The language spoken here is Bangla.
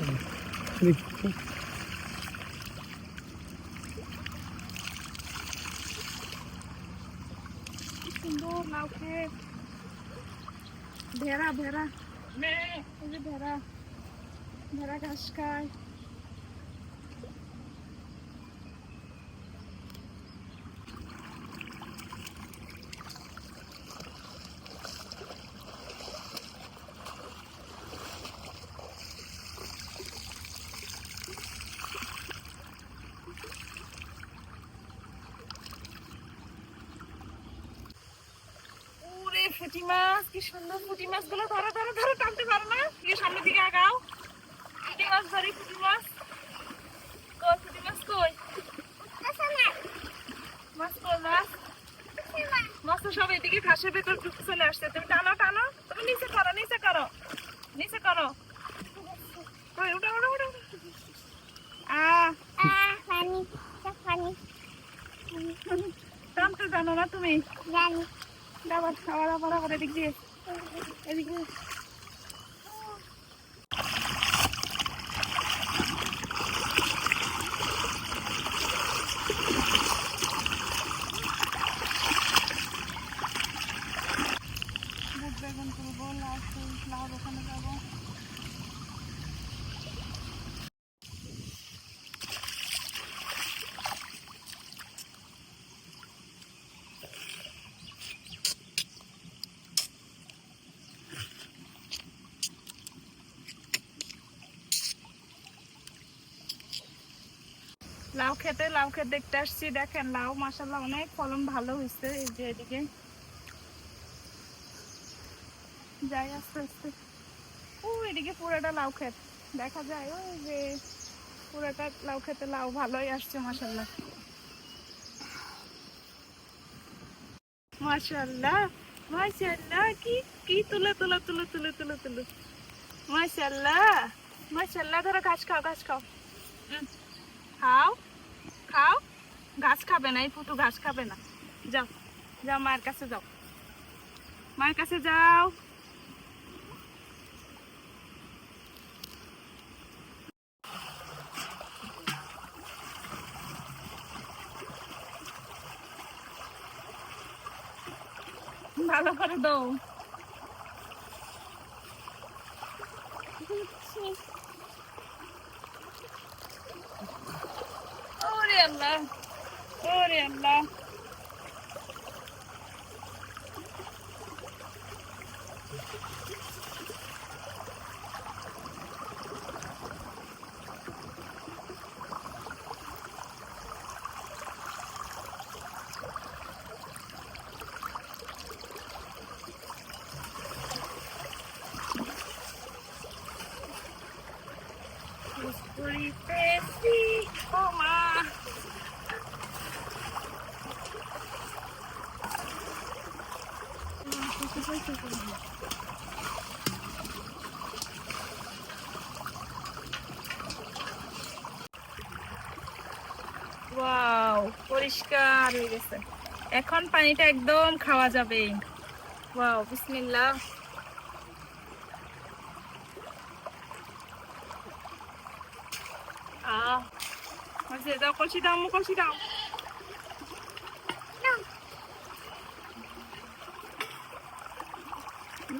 দেখি সুন্দর লাউ ক্ষেত ভেড়া ভেড়া এই যে ভেড়া ফুটি মাছ কি সুন্দর ফুটি মাছগুলো ধরো ধরো ধরো টানতে পারো না। দিয়ে সামনের দিকে আগাও। ফুটি মাছ ধরি ফুটি মাছ। কই মাছ কই? মাছ কই মাছ? মাছ তো সব এদিকে ঘাসের ভেতর ঢুকে চলে আসছে। তুমি টানো টানো। তুমি নিচে করো নিচে করো। নিচে করো। ওই উঠো উঠো উঠো Ah, funny. So টানতে জানো না তুমি? Daddy. আবার আবার আবার আবার এদিক দিয়ে। এদিক দিয়ে। বেগুন লাউ লাউ দোকানে যাব। লাউ খেতে লাউ খেতে দেখতে আসছি, দেখেন লাউ মাসাল্লাহ অনেক ফলন ভালো হয়েছে, এই যে এদিকে। যাই, আস্তে আস্তে। ও, এদিকে পুরোটা লাউ ক্ষেত, দেখা যায়, ওই যে পুরোটা লাউ খেতে লাউ ভালোই আসছে মাসাল্লাহ মাশাল্লাহ মাশাল্লাহ কি কি তুলে তুলে তুলে তুলে তুলে তুলে। মাশাল্লাহ মাশাল্লাহ ধরো, ঘাস খাও ঘাস খাও। খাও। খাও ঘাস খাবে না, এই ফুটু ঘাস খাবে না। যাও যাও মায়ের কাছে যাও। মায়ের কাছে যাও। ভালো করে দাও। அல்லா சூரியன் அல்லா এখন পানিটা একদম খাওয়া যাবে। ওয়াও বিসমিল্লাহ। আহ হয়েছে দাও কষি দাও।